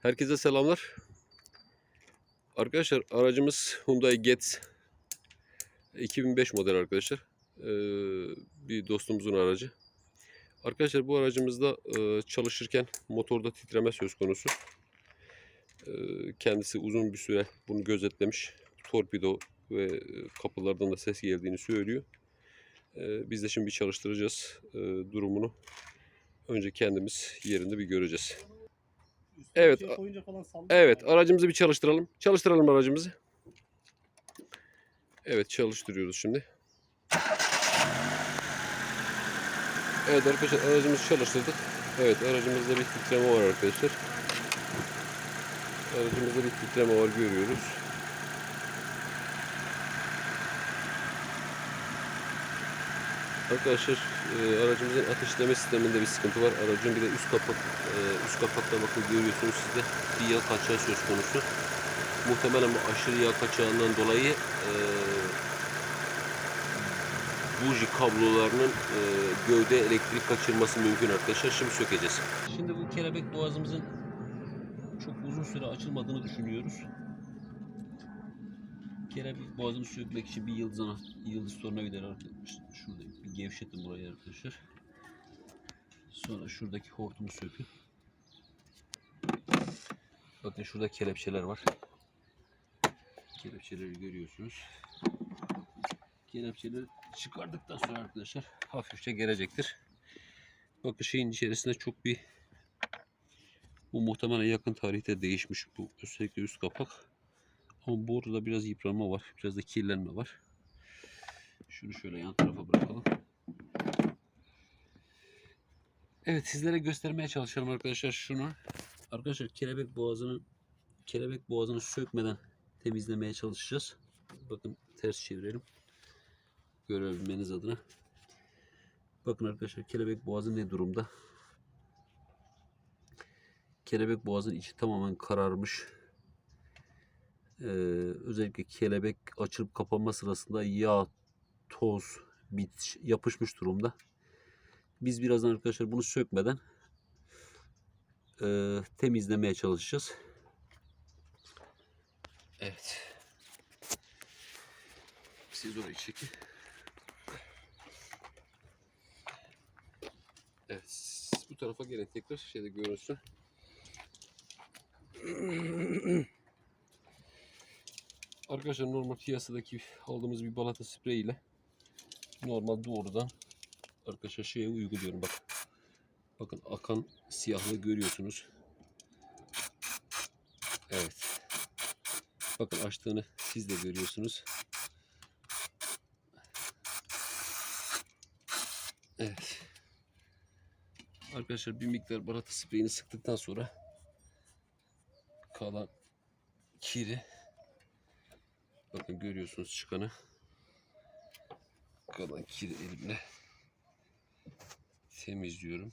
Herkese selamlar. Arkadaşlar aracımız Hyundai Getz 2005 model arkadaşlar. Ee, bir dostumuzun aracı. Arkadaşlar bu aracımızda e, çalışırken motorda titreme söz konusu. Ee, kendisi uzun bir süre bunu gözetlemiş. Torpido ve e, kapılardan da ses geldiğini söylüyor. Ee, biz de şimdi bir çalıştıracağız e, durumunu. Önce kendimiz yerinde bir göreceğiz. Üstüne Evet, Şey koyunca falan sallıyor Evet yani. aracımızı bir çalıştıralım. Çalıştıralım aracımızı. Evet çalıştırıyoruz şimdi. Evet arkadaşlar aracımızı çalıştırdık. Evet aracımızda bir titreme var arkadaşlar. Aracımızda bir titreme var görüyoruz. Arkadaşlar e, aracımızın ateşleme sisteminde bir sıkıntı var. Aracın bir de üst kapak e, üst kapakta bakın görüyorsunuz sizde bir yağ kaçağı söz konusu. Muhtemelen bu aşırı yağ kaçağından dolayı e, buji kablolarının e, gövde elektrik kaçırması mümkün arkadaşlar. Şimdi sökeceğiz. Şimdi bu kelebek boğazımızın çok uzun süre açılmadığını düşünüyoruz. Kelebek boğazını sökmek için bir yıldız ana, yıldız tornavida arkadaşlar. Şurada bir gevşetin burayı arkadaşlar. Sonra şuradaki hortumu sökün. Bakın şurada kelepçeler var. Kelepçeleri görüyorsunuz. Kelepçeleri çıkardıktan sonra arkadaşlar hafifçe gelecektir. Bakın şeyin içerisinde çok bir bu muhtemelen yakın tarihte değişmiş bu özellikle üst kapak. Ama burada biraz yıpranma var. Biraz da kirlenme var. Şunu şöyle yan tarafa bırakalım. Evet sizlere göstermeye çalışalım arkadaşlar şunu. Arkadaşlar kelebek boğazını kelebek boğazını sökmeden temizlemeye çalışacağız. Bakın ters çevirelim. Görebilmeniz adına. Bakın arkadaşlar kelebek boğazı ne durumda? Kelebek boğazın içi tamamen kararmış. Ee, özellikle kelebek açılıp kapanma sırasında yağ, toz, bit yapışmış durumda. Biz birazdan arkadaşlar bunu sökmeden e, temizlemeye çalışacağız. Evet. Siz orayı çekin. Evet. Bu tarafa gelin tekrar şeyde görünsün. Arkadaşlar normal piyasadaki aldığımız bir balata sprey ile normal doğrudan arkadaşlar şeye uyguluyorum bak. Bakın akan siyahlığı görüyorsunuz. Evet. Bakın açtığını siz de görüyorsunuz. Evet. Arkadaşlar bir miktar balata spreyini sıktıktan sonra kalan kiri bakın görüyorsunuz çıkanı kalan kiri elimle temizliyorum.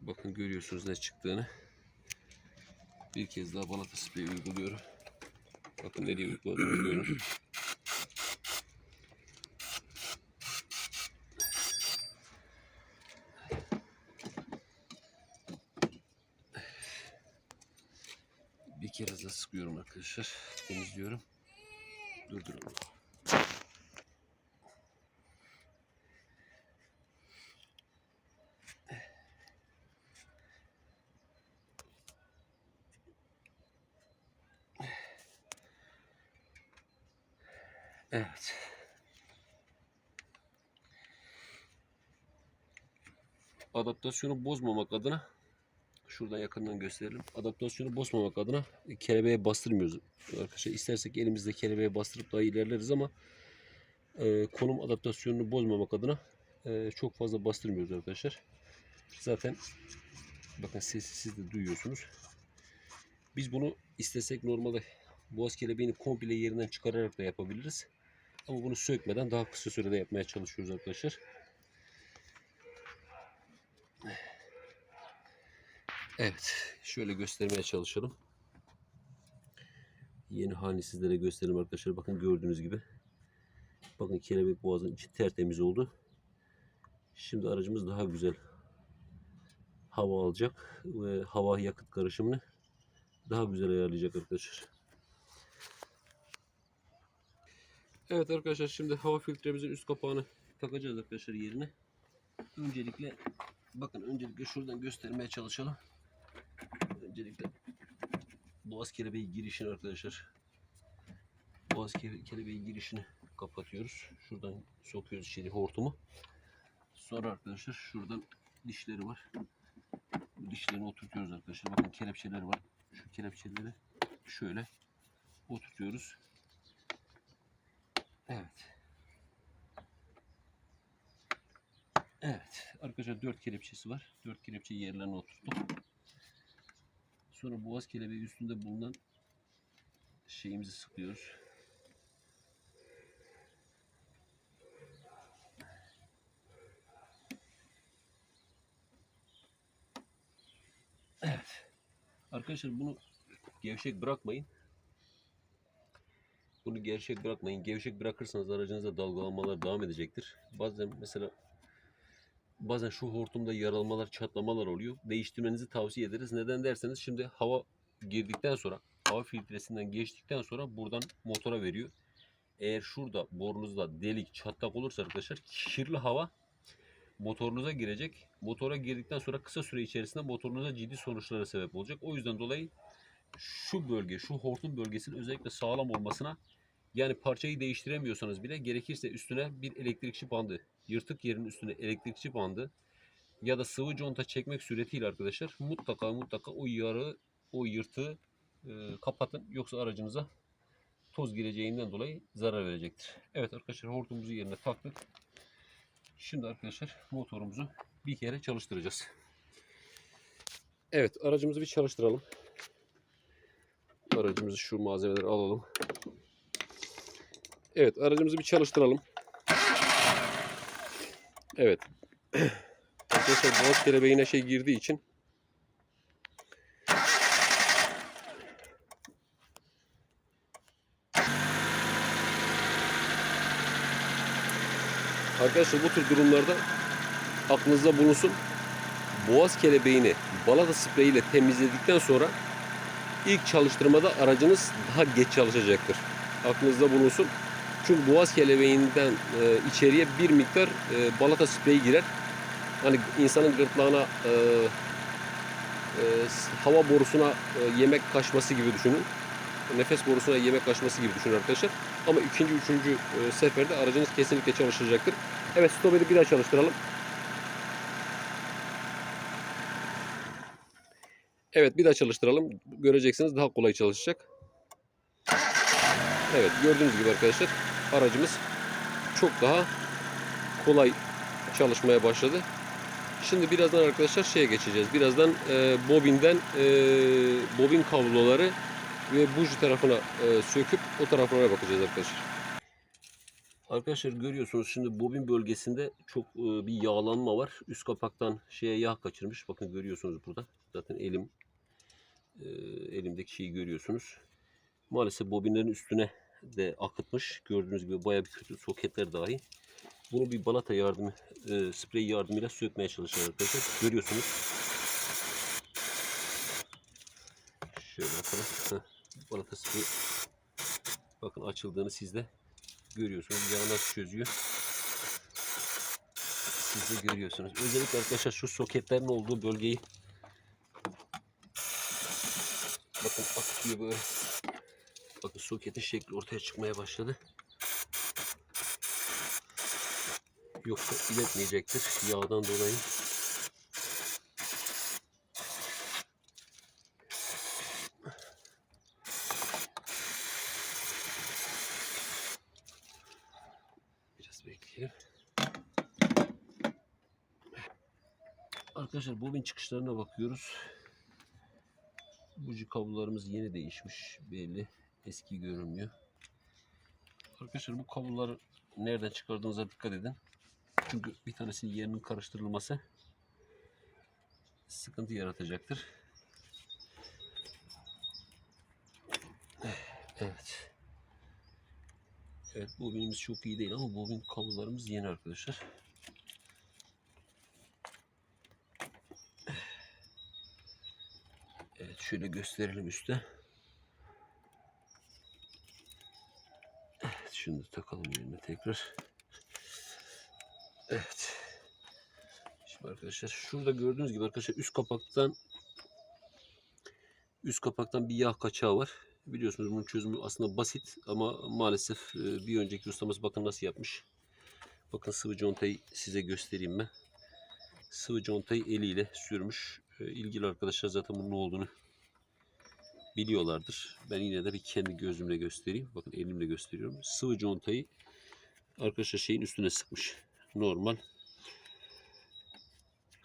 Bakın görüyorsunuz ne çıktığını. Bir kez daha balata spreyi uyguluyorum. Bakın nereye uyguladığımı görün. Bir kere daha sıkıyorum arkadaşlar. Temizliyorum. Durduruyorum. Evet. Adaptasyonu bozmamak adına şuradan yakından gösterelim. Adaptasyonu bozmamak adına kelebeğe bastırmıyoruz. Arkadaşlar istersek elimizde kelebeğe bastırıp daha ilerleriz ama e, konum adaptasyonunu bozmamak adına e, çok fazla bastırmıyoruz arkadaşlar. Zaten bakın sesi siz de duyuyorsunuz. Biz bunu istesek normalde boğaz kelebeğini komple yerinden çıkararak da yapabiliriz. Ama bunu sökmeden daha kısa sürede yapmaya çalışıyoruz arkadaşlar. Evet. Şöyle göstermeye çalışalım. Yeni halini sizlere göstereyim arkadaşlar. Bakın gördüğünüz gibi. Bakın kelebek boğazın içi tertemiz oldu. Şimdi aracımız daha güzel hava alacak ve hava yakıt karışımını daha güzel ayarlayacak arkadaşlar. Evet arkadaşlar şimdi hava filtremizin üst kapağını takacağız arkadaşlar yerine. Öncelikle bakın öncelikle şuradan göstermeye çalışalım. Öncelikle boğaz kelebeği girişini arkadaşlar. Boğaz kele- kelebeği girişini kapatıyoruz. Şuradan sokuyoruz içeri hortumu. Sonra arkadaşlar şuradan dişleri var. Bu dişlerini oturtuyoruz arkadaşlar. Bakın kelepçeler var. Şu kelepçeleri şöyle oturtuyoruz. Evet. Evet. Arkadaşlar dört kelepçesi var. Dört kelepçeyi yerlerine oturttuk. Sonra boğaz kelebeği üstünde bulunan şeyimizi sıkıyoruz. Evet. Arkadaşlar bunu gevşek bırakmayın. Bunu gevşek bırakmayın. Gevşek bırakırsanız aracınızda dalgalanmalar devam edecektir. Bazen mesela bazen şu hortumda yaralmalar, çatlamalar oluyor. Değiştirmenizi tavsiye ederiz. Neden derseniz şimdi hava girdikten sonra, hava filtresinden geçtikten sonra buradan motora veriyor. Eğer şurada borunuzda delik, çatlak olursa arkadaşlar kirli hava motorunuza girecek. Motora girdikten sonra kısa süre içerisinde motorunuza ciddi sonuçlara sebep olacak. O yüzden dolayı şu bölge, şu hortum bölgesinin özellikle sağlam olmasına yani parçayı değiştiremiyorsanız bile gerekirse üstüne bir elektrikçi bandı, yırtık yerin üstüne elektrikçi bandı ya da sıvı conta çekmek suretiyle arkadaşlar mutlaka mutlaka o yarı, o yırtığı e, kapatın. Yoksa aracınıza toz gireceğinden dolayı zarar verecektir. Evet arkadaşlar hortumumuzu yerine taktık. Şimdi arkadaşlar motorumuzu bir kere çalıştıracağız. Evet aracımızı bir çalıştıralım. Aracımızı şu malzemeleri alalım. Evet aracımızı bir çalıştıralım. Evet. Arkadaşlar boğaz kelebeğine şey girdiği için Arkadaşlar bu tür durumlarda aklınızda bulunsun. Boğaz kelebeğini balata spreyiyle temizledikten sonra ilk çalıştırmada aracınız daha geç çalışacaktır. Aklınızda bulunsun. Çünkü boğaz kelebeğinden e, içeriye bir miktar e, balata spreyi girer. Hani insanın gırtlağına e, e, hava borusuna e, yemek kaçması gibi düşünün. Nefes borusuna yemek kaçması gibi düşünün arkadaşlar. Ama ikinci, üçüncü e, seferde aracınız kesinlikle çalışacaktır. Evet stoperi bir daha çalıştıralım. Evet bir daha çalıştıralım. Göreceksiniz daha kolay çalışacak. Evet gördüğünüz gibi arkadaşlar aracımız çok daha kolay çalışmaya başladı. Şimdi birazdan arkadaşlar şeye geçeceğiz. Birazdan e, bobinden e, bobin kabloları ve buji tarafına e, söküp o taraflara bakacağız arkadaşlar. Arkadaşlar görüyorsunuz şimdi bobin bölgesinde çok e, bir yağlanma var. Üst kapaktan şeye yağ kaçırmış. Bakın görüyorsunuz burada. Zaten elim e, elimdeki şeyi görüyorsunuz. Maalesef bobinlerin üstüne de akıtmış. Gördüğünüz gibi bayağı bir kötü soketler dahi. Bunu bir balata yardımı, e, sprey yardımıyla sökmeye çalışacağız arkadaşlar. Görüyorsunuz. Şöyle yapalım. Heh, balata sprey bakın açıldığını siz de görüyorsunuz. Yağı nasıl çözüyor. Siz de görüyorsunuz. Özellikle arkadaşlar şu soketlerin olduğu bölgeyi bakın akıyor böyle. Bakın soketin şekli ortaya çıkmaya başladı. Yoksa iletmeyecektir yağdan dolayı. Biraz bekleyelim. Arkadaşlar bobin çıkışlarına bakıyoruz. Buji kablolarımız yeni değişmiş belli. Eski görünmüyor. Arkadaşlar bu kabloları nereden çıkardığınıza dikkat edin. Çünkü bir tanesinin yerinin karıştırılması sıkıntı yaratacaktır. Evet. Evet bobinimiz çok iyi değil ama bobin kablolarımız yeni arkadaşlar. Evet şöyle gösterelim üstte. Şunu da takalım yerine tekrar. Evet. Şimdi arkadaşlar şurada gördüğünüz gibi arkadaşlar üst kapaktan üst kapaktan bir yağ kaçağı var. Biliyorsunuz bunun çözümü aslında basit ama maalesef e, bir önceki ustamız bakın nasıl yapmış. Bakın sıvı contayı size göstereyim ben. Sıvı contayı eliyle sürmüş. E, İlgili arkadaşlar zaten bunun ne olduğunu biliyorlardır. Ben yine de bir kendi gözümle göstereyim. Bakın elimle gösteriyorum. Sıvı contayı arkadaşlar şeyin üstüne sıkmış. Normal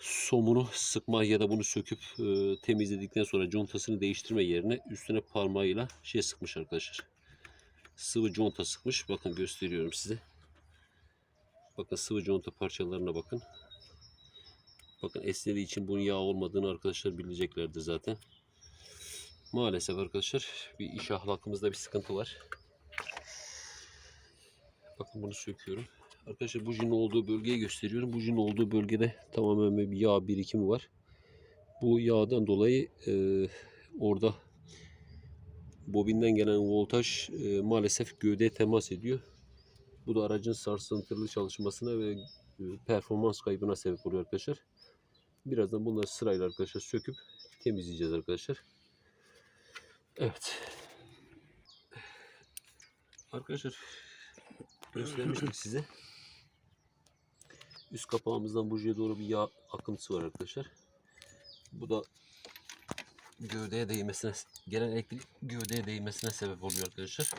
somunu sıkma ya da bunu söküp e, temizledikten sonra contasını değiştirme yerine üstüne parmağıyla şey sıkmış arkadaşlar. Sıvı conta sıkmış. Bakın gösteriyorum size. Bakın sıvı conta parçalarına bakın. Bakın esnediği için bunun yağ olmadığını arkadaşlar bileceklerdir zaten. Maalesef arkadaşlar bir iş ahlakımızda bir sıkıntı var. Bakın bunu söküyorum. Arkadaşlar bujinin olduğu bölgeyi gösteriyorum. Bujinin olduğu bölgede tamamen bir yağ birikimi var. Bu yağdan dolayı e, orada bobinden gelen voltaj e, maalesef gövdeye temas ediyor. Bu da aracın sarsıntılı çalışmasına ve e, performans kaybına sebep oluyor arkadaşlar. Birazdan bunları sırayla arkadaşlar söküp temizleyeceğiz arkadaşlar. Evet. Arkadaşlar göstermiştik size. Üst kapağımızdan bujiye doğru bir yağ akıntısı var arkadaşlar. Bu da gövdeye değmesine, gelen elektrik gövdeye değmesine sebep oluyor arkadaşlar.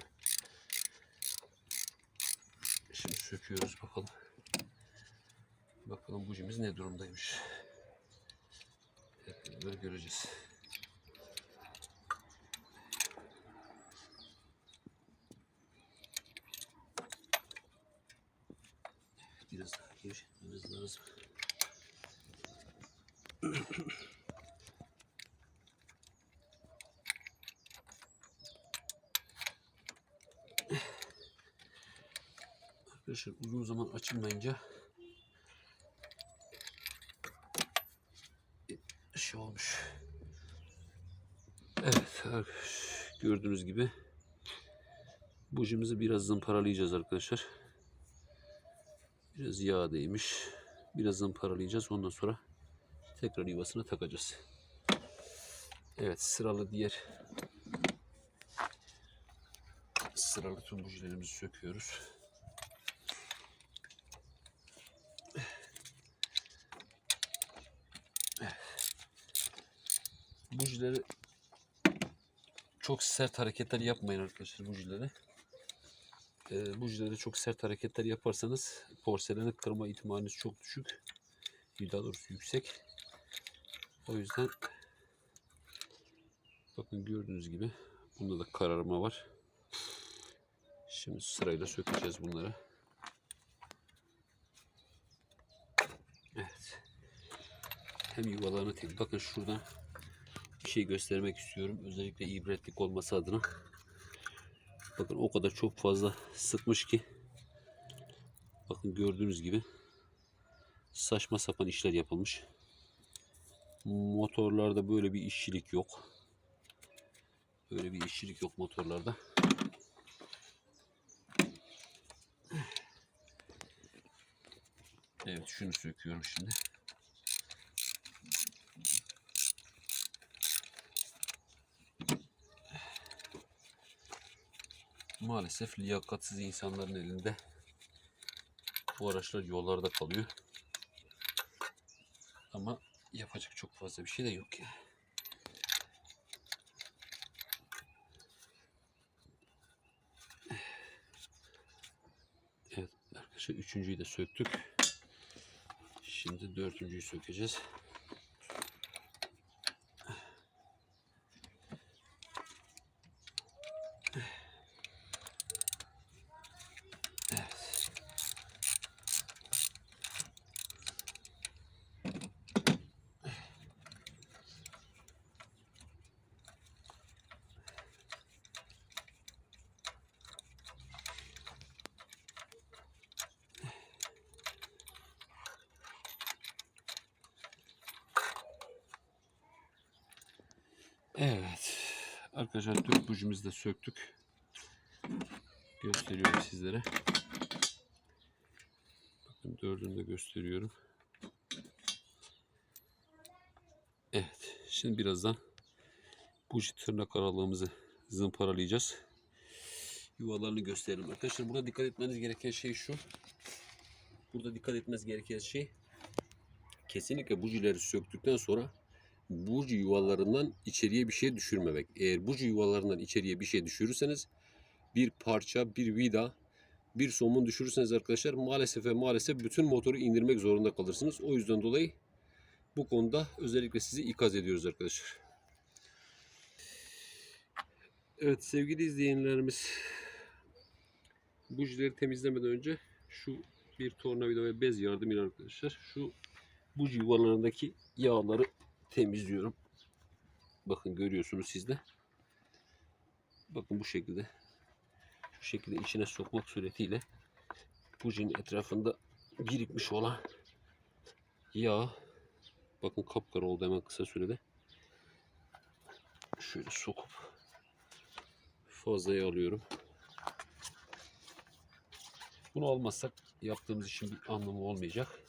Şimdi söküyoruz bakalım. Bakalım bujimiz ne durumdaymış. Hep göreceğiz. Biraz daha gevşetmemiz lazım. Arkadaşlar uzun zaman açılmayınca şey olmuş. Evet gördüğünüz gibi bujimizi biraz zımparalayacağız arkadaşlar. Biraz yağ değmiş. Biraz zımparalayacağız. Ondan sonra tekrar yuvasına takacağız. Evet sıralı diğer sıralı tüm bujilerimizi söküyoruz. Bujileri çok sert hareketler yapmayın arkadaşlar bujileri. E, bujilerde çok sert hareketler yaparsanız porseleni kırma ihtimaliniz çok düşük. Daha doğrusu yüksek. O yüzden bakın gördüğünüz gibi bunda da kararma var. Şimdi sırayla sökeceğiz bunları. Evet. Hem yuvalarını tek. Bakın şuradan bir şey göstermek istiyorum. Özellikle ibretlik olması adına. Bakın o kadar çok fazla sıkmış ki. Bakın gördüğünüz gibi saçma sapan işler yapılmış. Motorlarda böyle bir işçilik yok. Böyle bir işçilik yok motorlarda. Evet şunu söküyorum şimdi. Maalesef liyakatsiz insanların elinde bu araçlar yollarda kalıyor. Ama yapacak çok fazla bir şey de yok ya. Evet arkadaşlar üçüncüyü de söktük. Şimdi dördüncüyü sökeceğiz. Arkadaşlar dört bujimizi de söktük. Gösteriyorum sizlere. Bakın dördünü de gösteriyorum. Evet. Şimdi birazdan buji tırnak aralığımızı zımparalayacağız. Yuvalarını gösterelim. Arkadaşlar burada dikkat etmeniz gereken şey şu. Burada dikkat etmeniz gereken şey kesinlikle bujileri söktükten sonra buji yuvalarından içeriye bir şey düşürmemek. Eğer buji yuvalarından içeriye bir şey düşürürseniz bir parça, bir vida, bir somun düşürürseniz arkadaşlar maalesef ve maalesef bütün motoru indirmek zorunda kalırsınız. O yüzden dolayı bu konuda özellikle sizi ikaz ediyoruz arkadaşlar. Evet sevgili izleyenlerimiz bujileri temizlemeden önce şu bir tornavida ve bez yardımıyla arkadaşlar şu buji yuvalarındaki yağları temizliyorum. Bakın görüyorsunuz siz de. Bakın bu şekilde. Şu şekilde içine sokmak suretiyle bujinin etrafında birikmiş olan yağ bakın kapkara oldu hemen kısa sürede. Şöyle sokup fazlayı alıyorum. Bunu almazsak yaptığımız işin bir anlamı olmayacak.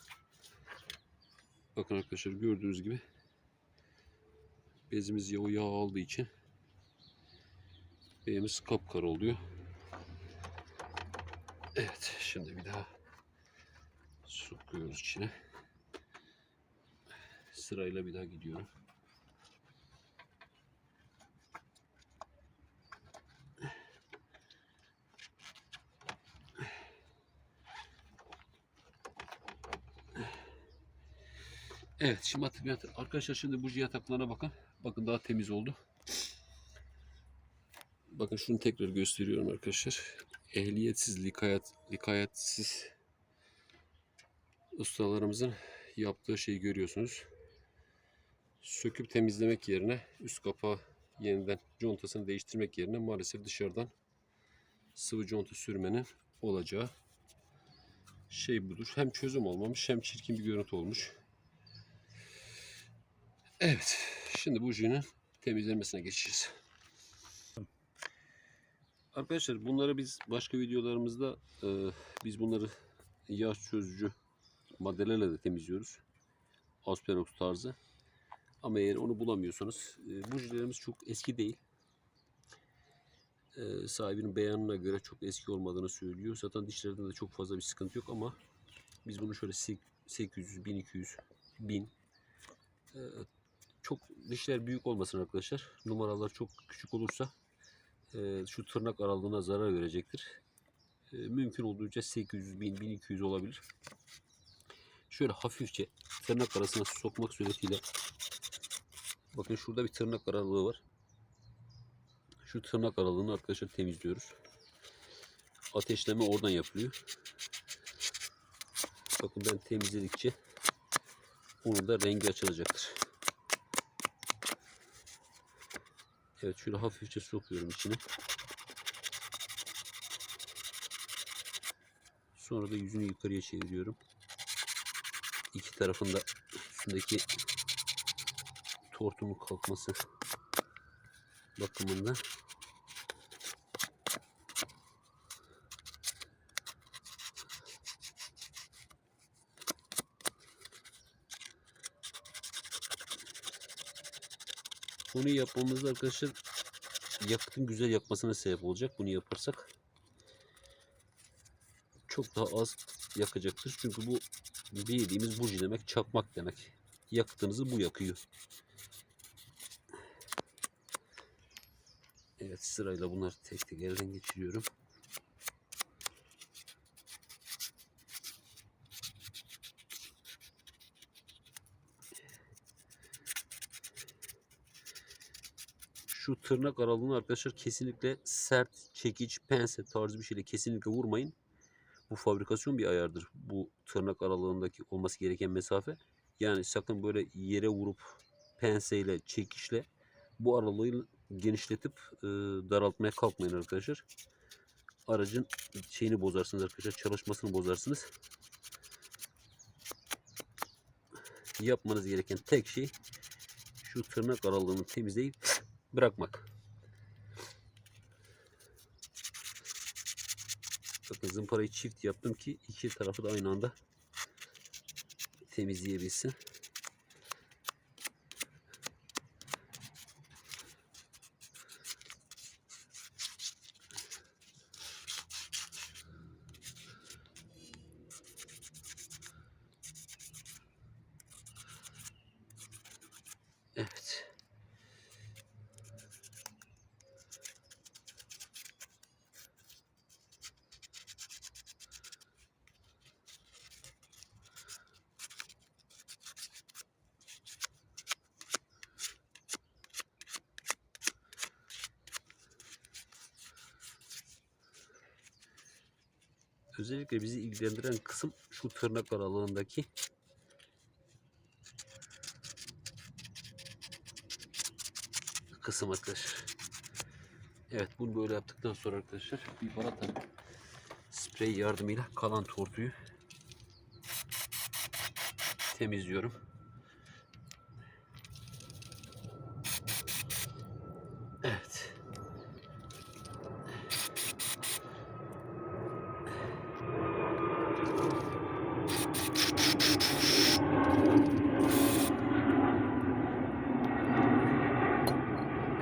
Bakın arkadaşlar gördüğünüz gibi bezimiz yağı yağ aldığı için beyimiz kapkara oluyor. Evet şimdi bir daha sokuyoruz içine. Sırayla bir daha gidiyorum. Evet şimdi hatırlayın. Arkadaşlar şimdi bu yataklarına bakın. Bakın daha temiz oldu. Bakın şunu tekrar gösteriyorum arkadaşlar. Ehliyetsiz, likayet, likayetsiz ustalarımızın yaptığı şeyi görüyorsunuz. Söküp temizlemek yerine üst kapağı yeniden contasını değiştirmek yerine maalesef dışarıdan sıvı conta sürmenin olacağı şey budur. Hem çözüm olmamış hem çirkin bir görüntü olmuş. Evet. Şimdi bujinin temizlenmesine geçeceğiz. Arkadaşlar bunları biz başka videolarımızda e, biz bunları yağ çözücü maddelerle de temizliyoruz. Asperox tarzı. Ama eğer onu bulamıyorsanız e, bujilerimiz çok eski değil. E, sahibinin beyanına göre çok eski olmadığını söylüyor. Zaten dişlerinde de çok fazla bir sıkıntı yok ama biz bunu şöyle 800, 1200, 1000 e, çok dişler büyük olmasın arkadaşlar. Numaralar çok küçük olursa e, şu tırnak aralığına zarar verecektir. E, mümkün olduğunca 800, 1000, 1200 olabilir. Şöyle hafifçe tırnak arasına sokmak suretiyle bakın şurada bir tırnak aralığı var. Şu tırnak aralığını arkadaşlar temizliyoruz. Ateşleme oradan yapılıyor. Bakın ben temizledikçe onun da rengi açılacaktır. Evet şöyle hafifçe sokuyorum içine. Sonra da yüzünü yukarıya çeviriyorum. İki tarafında üstündeki tortumun kalkması bakımından bunu yapmamızda arkadaşlar yakıtın güzel yakmasına sebep olacak. Bunu yaparsak çok daha az yakacaktır. Çünkü bu bildiğimiz buji demek, çakmak demek. Yakıtınızı bu yakıyor. Evet sırayla bunları tek tek elden geçiriyorum. Şu tırnak aralığını arkadaşlar kesinlikle sert, çekiç, pense tarzı bir şeyle kesinlikle vurmayın. Bu fabrikasyon bir ayardır. Bu tırnak aralığındaki olması gereken mesafe. Yani sakın böyle yere vurup penseyle, çekişle bu aralığı genişletip e, daraltmaya kalkmayın arkadaşlar. Aracın şeyini bozarsınız arkadaşlar. Çalışmasını bozarsınız. Yapmanız gereken tek şey şu tırnak aralığını temizleyip bırakmak. Bakın zımparayı çift yaptım ki iki tarafı da aynı anda temizleyebilsin. Özellikle bizi ilgilendiren kısım şu tırnak aralığındaki kısım arkadaşlar. Evet bunu böyle yaptıktan sonra arkadaşlar bir balata sprey yardımıyla kalan tortuyu temizliyorum. Evet.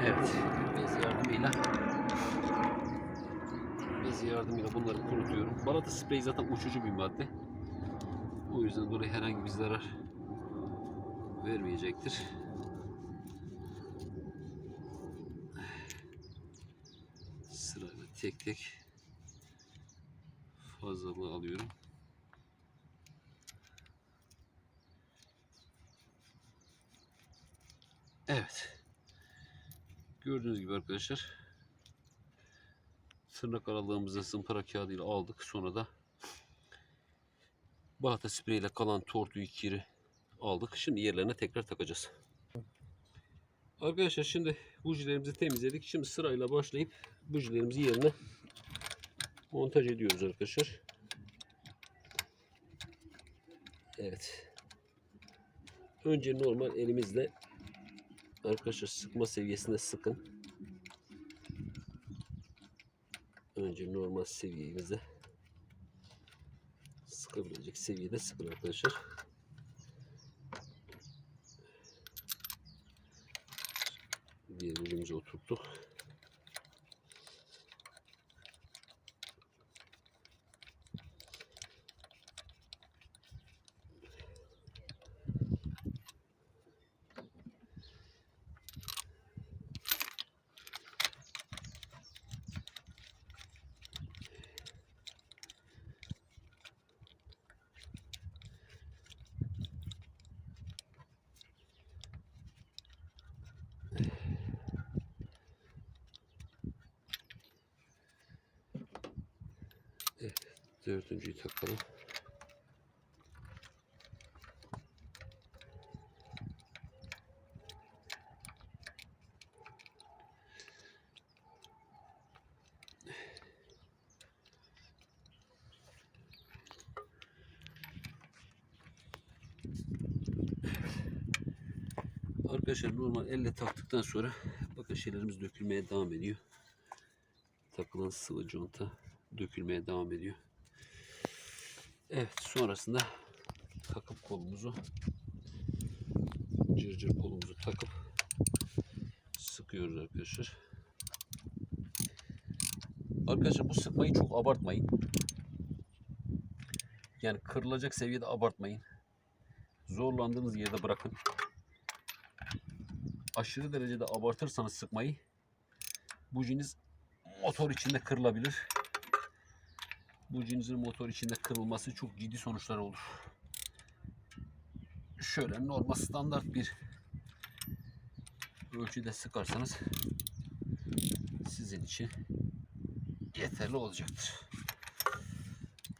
Evet. Bez yardımıyla bez yardımıyla bunları kurutuyorum. Balata sprey zaten uçucu bir madde. O yüzden dolayı herhangi bir zarar vermeyecektir. Sırayla tek tek fazlalığı alıyorum. Evet. Gördüğünüz gibi arkadaşlar tırnak aralığımızı zımpara kağıdıyla aldık. Sonra da balata spreyiyle kalan tortuyu kiri aldık. Şimdi yerlerine tekrar takacağız. Arkadaşlar şimdi bujilerimizi temizledik. Şimdi sırayla başlayıp bujilerimizi yerine montaj ediyoruz arkadaşlar. Evet. Önce normal elimizle arkadaşlar sıkma seviyesinde sıkın. Önce normal seviyemizde sıkabilecek seviyede sıkın arkadaşlar. Diğer ucumuzu oturttuk. Dördüncüyü takalım. Arkadaşlar normal elle taktıktan sonra bakın şeylerimiz dökülmeye devam ediyor. Takılan sıvı conta dökülmeye devam ediyor. Evet sonrasında takıp kolumuzu cırcır kolumuzu takıp sıkıyoruz arkadaşlar. Arkadaşlar bu sıkmayı çok abartmayın. Yani kırılacak seviyede abartmayın. Zorlandığınız yerde bırakın. Aşırı derecede abartırsanız sıkmayı bujiniz motor içinde kırılabilir bujininizin motor içinde kırılması çok ciddi sonuçlar olur. Şöyle normal standart bir ölçüde sıkarsanız sizin için yeterli olacaktır.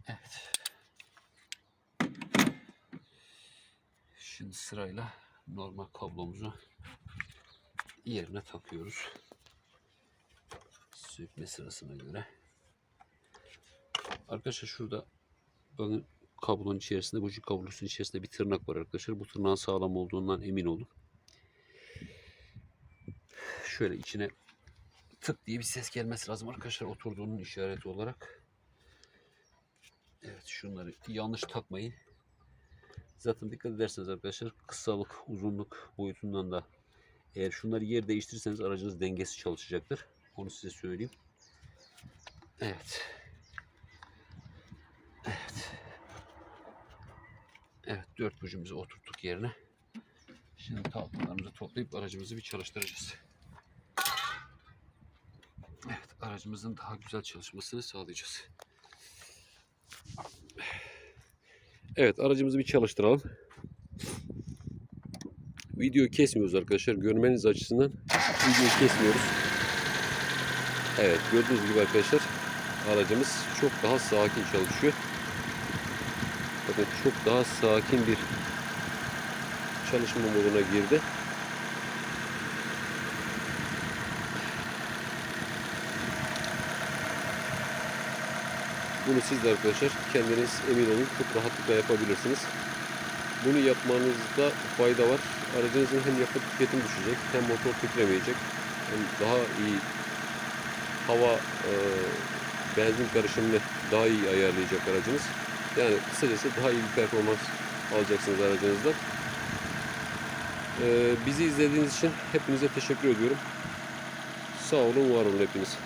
Evet. Şimdi sırayla normal kablomuzu yerine takıyoruz. Sökme sırasına göre. Arkadaşlar şurada bakın kablonun içerisinde buji kablosunun içerisinde bir tırnak var arkadaşlar. Bu tırnağın sağlam olduğundan emin olun. şöyle içine tık diye bir ses gelmesi lazım arkadaşlar oturduğunun işareti olarak. Evet şunları yanlış takmayın. Zaten dikkat ederseniz arkadaşlar kısalık, uzunluk boyutundan da eğer şunları yer değiştirirseniz aracınız dengesi çalışacaktır. Onu size söyleyeyim. Evet. Evet dört bujumuzu oturttuk yerine. Şimdi tablonlarımızı toplayıp aracımızı bir çalıştıracağız. Evet aracımızın daha güzel çalışmasını sağlayacağız. Evet aracımızı bir çalıştıralım. Videoyu kesmiyoruz arkadaşlar. Görmeniz açısından videoyu kesmiyoruz. Evet gördüğünüz gibi arkadaşlar aracımız çok daha sakin çalışıyor. Bakın çok daha sakin bir çalışma moduna girdi. Bunu siz de arkadaşlar kendiniz emin olun çok rahatlıkla yapabilirsiniz. Bunu yapmanızda fayda var. Aracınızın hem yakıt tüketim düşecek hem motor titremeyecek. Hem daha iyi hava e, benzin karışımını daha iyi ayarlayacak aracınız. Yani kısacası daha iyi bir performans alacaksınız aracınızda. E, bizi izlediğiniz için hepinize teşekkür ediyorum. Sağ olun, var olun hepiniz.